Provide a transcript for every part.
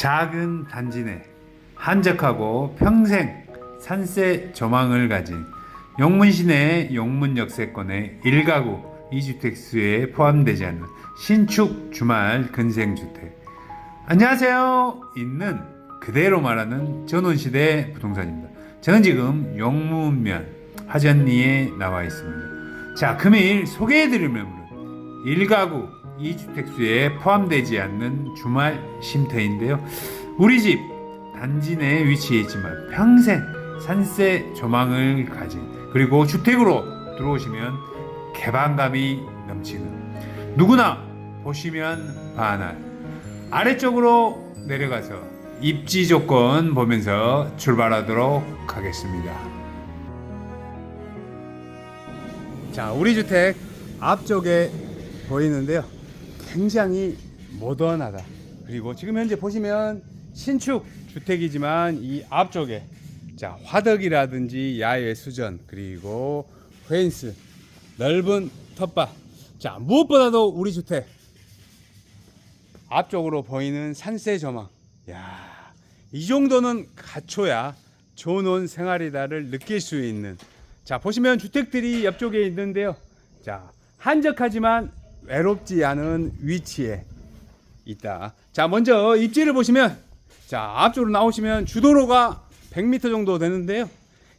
작은 단지 내 한적하고 평생 산세 조망을 가진 용문시내 용문역세권의 1가구 2주택수에 포함되지 않는 신축 주말 근생주택. 안녕하세요. 있는 그대로 말하는 전원시대 부동산입니다. 저는 지금 용문면 화전리에 나와 있습니다. 자 금일 소개해드릴 매물은 1가구 2주택수에 포함되지 않는 주말 쉼터인데요. 우리 집 단지 내에 위치해 있지만 평생 산세 조망을 가진 그리고 주택으로 들어오시면 개방감이 넘치는 누구나 보시면 반할 아래쪽으로 내려가서 입지 조건 보면서 출발하도록 하겠습니다. 자, 우리 주택 앞쪽에 보이는데요. 굉장히 모던하다. 그리고 지금 현재 보시면 신축 주택이지만 이 앞쪽에 자, 화덕이라든지 야외 수전 그리고 펜스 넓은 텃밭. 자, 무엇보다도 우리 주택 앞쪽으로 보이는 산세 조망. 야, 이 정도는 갖춰야 좋은 생활이다를 느낄 수 있는. 자, 보시면 주택들이 옆쪽에 있는데요. 자, 한적하지만 외롭지 않은 위치에 있다. 자, 먼저 입지를 보시면 자, 앞쪽으로 나오시면 주도로가 100m 정도 되는데요.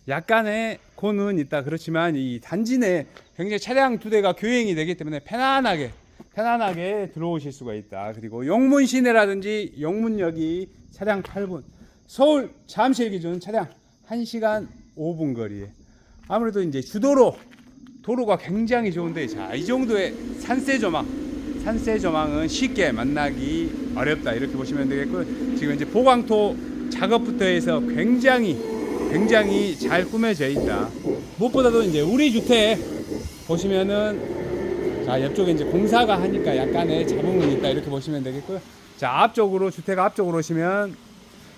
약간의 고는 있다. 그렇지만 이 단지 내 굉장히 차량 두 대가 교행이 되기 때문에 편안하게 편안하게 들어오실 수가 있다. 그리고 용문 시내라든지 용문역이 차량 8분, 서울 잠실 기준 차량 1시간 5분 거리에 아무래도 이제 주도로 도로가 굉장히 좋은데 자, 이 정도의 산세 조망 산세 조망은 쉽게 만나기 어렵다 이렇게 보시면 되겠고요. 지금 이제 보강토 작업부터 해서 굉장히 굉장히 잘 꾸며져 있다. 무엇보다도 이제 우리 주택 보시면은 자 옆쪽에 이제 공사가 하니까 약간의 잡음은 있다 이렇게 보시면 되겠고요. 자 앞쪽으로 주택 앞쪽으로 오시면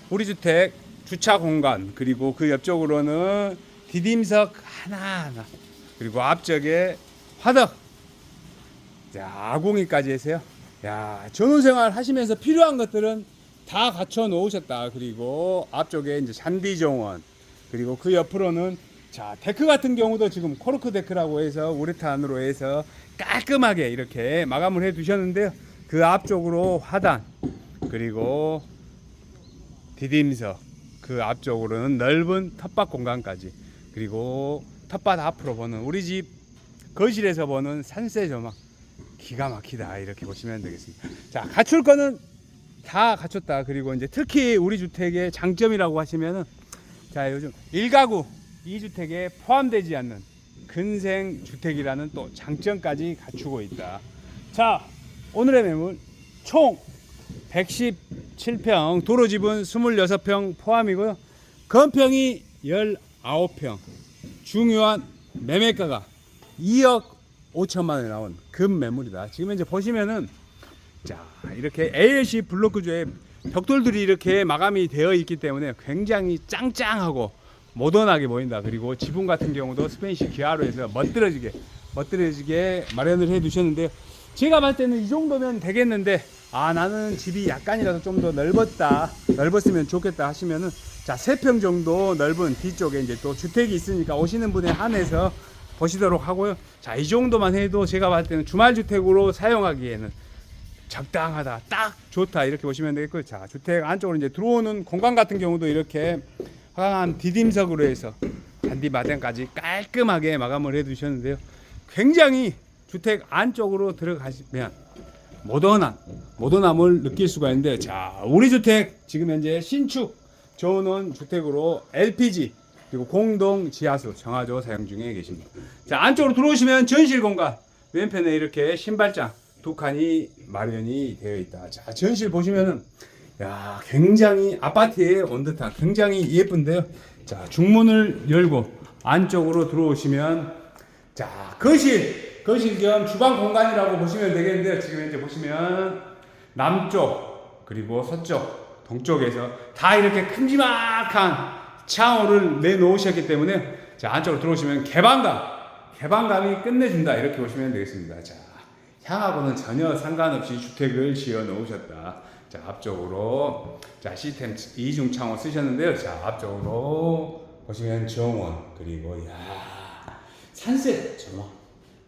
우리 주택 주차 공간 그리고 그 옆쪽으로는 디딤석 하나하나 그리고 앞쪽에 화덕 자 아궁이까지 해서요. 야 전원생활 하시면서 필요한 것들은 다 갖춰 놓으셨다. 그리고 앞쪽에 이제 잔디 정원 그리고 그 옆으로는 자 데크 같은 경우도 지금 코르크 데크라고 해서 우레탄으로 해서 깔끔하게 이렇게 마감을 해 두셨는데요. 그 앞쪽으로 화단 그리고 디딤석 그 앞쪽으로는 넓은 텃밭 공간까지 그리고 텃밭 앞으로 보는 우리 집 거실에서 보는 산세 조망 기가 막히다 이렇게 보시면 되겠습니다. 자 갖출 거는 다 갖췄다. 그리고 이제 특히 우리 주택의 장점이라고 하시면은 자 요즘 1가구 2주택에 포함되지 않는 근생 주택이라는 또 장점까지 갖추고 있다. 자 오늘의 매물 총 117평 도로집은 26평 포함이고요. 건평이 19평 중요한 매매가가 2억 5천만 원에 나온 금 매물이다. 지금 이제 보시면은 자 이렇게 ALC 블록구조의 벽돌들이 이렇게 마감이 되어 있기 때문에 굉장히 짱짱하고 모던하게 보인다. 그리고 지붕 같은 경우도 스페인식 기아로 해서 멋들어지게 멋들어지게 마련을 해 두셨는데 제가 봤을 때는 이 정도면 되겠는데 아 나는 집이 약간이라도 좀 더 넓었다 넓었으면 좋겠다 하시면은 자세평 정도 넓은 뒤쪽에 이제 또 주택이 있으니까 오시는 분에 한해서 보시도록 하고요. 자 이 정도만 해도 제가 봤을 때는 주말 주택으로 사용하기에는 적당하다, 딱 좋다 이렇게 보시면 되겠고요. 자 주택 안쪽으로 이제 들어오는 공간 같은 경우도 이렇게 화강한 디딤석으로 해서 잔디 마당까지 깔끔하게 마감을 해 두셨는데요. 굉장히 주택 안쪽으로 들어가시면 모던한 모던함을 느낄 수가 있는데 자 우리 주택 지금 현재 신축 저는 주택으로 LPG 그리고 공동 지하수 정화조 사용 중에 계십니다. 자 안쪽으로 들어오시면 전실 공간 왼편에 이렇게 신발장 두 칸이 마련이 되어 있다. 자 전실 보시면은 야 굉장히 아파트에 온 듯한 굉장히 예쁜데요. 자 중문을 열고 안쪽으로 들어오시면 자 거실 거실 겸 주방 공간이라고 보시면 되겠는데요. 지금 현재 보시면 남쪽 그리고 서쪽 동쪽에서 다 이렇게 큼지막한 창호를 내놓으셨기 때문에 자 안쪽으로 들어오시면 개방감 개방감이 끝내준다 이렇게 보시면 되겠습니다. 자 향하고는 전혀 상관없이 주택을 지어 놓으셨다. 자 앞쪽으로 자 시스템 이중 창호 쓰셨는데요. 자 앞쪽으로 보시면 정원 그리고 야 산세 조망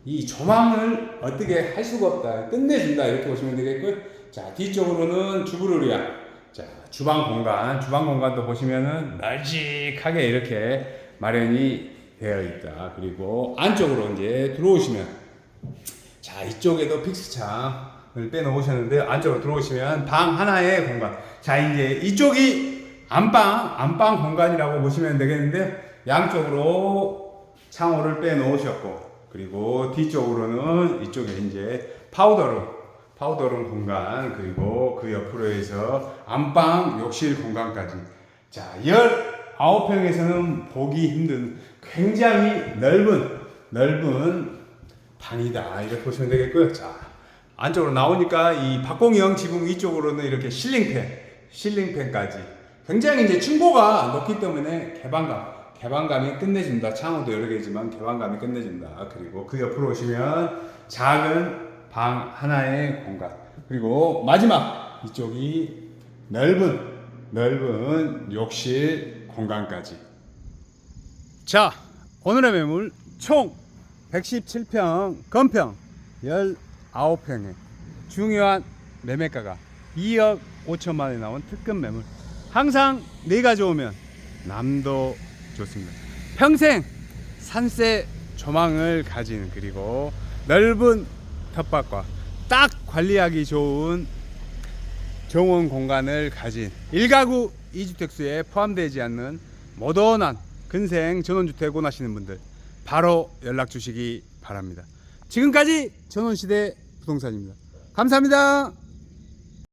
이 조망을 어떻게 할 수가 없다. 끝내준다. 이렇게 보시면 되겠고요. 자 뒤쪽으로는 주부르리아 자 주방 공간. 주방 공간도 보시면은 널찍하게 이렇게 마련이 되어 있다. 그리고 안쪽으로 이제 들어오시면 자 이쪽에도 픽스창을 빼놓으셨는데 안쪽으로 들어오시면 방 하나의 공간. 자 이제 이쪽이 안방 안방 공간이라고 보시면 되겠는데 양쪽으로 창호를 빼놓으셨고 그리고 뒤쪽으로는 이쪽에 이제 파우더룸 파우더룸 공간 그리고 그 옆으로 해서 안방 욕실 공간까지. 자 19평에서는 보기 힘든 굉장히 넓은 넓은 방이다. 이렇게 보시면 되겠고요. 자 안쪽으로 나오니까 이 박공형 지붕 위쪽으로는 이렇게 실링팬, 실링팬까지. 굉장히 이제 층고가 높기 때문에 개방감, 개방감이 끝내준다. 창호도 여러 개지만 개방감이 끝내준다. 그리고 그 옆으로 오시면 작은 방 하나의 공간 그리고 마지막 이쪽이 넓은 넓은 욕실 공간까지. 자, 오늘의 매물 총 117평 건평 19평에 중요한 매매가가 2억 5천만 원에 나온 특급 매물. 항상 내가 좋으면 남도 좋습니다. 평생 산세 조망을 가진 그리고 넓은 텃밭과 딱 관리하기 좋은 정원 공간을 가진 1가구 2주택수에 포함되지 않는 모던한 근생 전원주택 원하시는 분들 바로 연락 주시기 바랍니다. 지금까지 전원시대 부동산입니다. 감사합니다.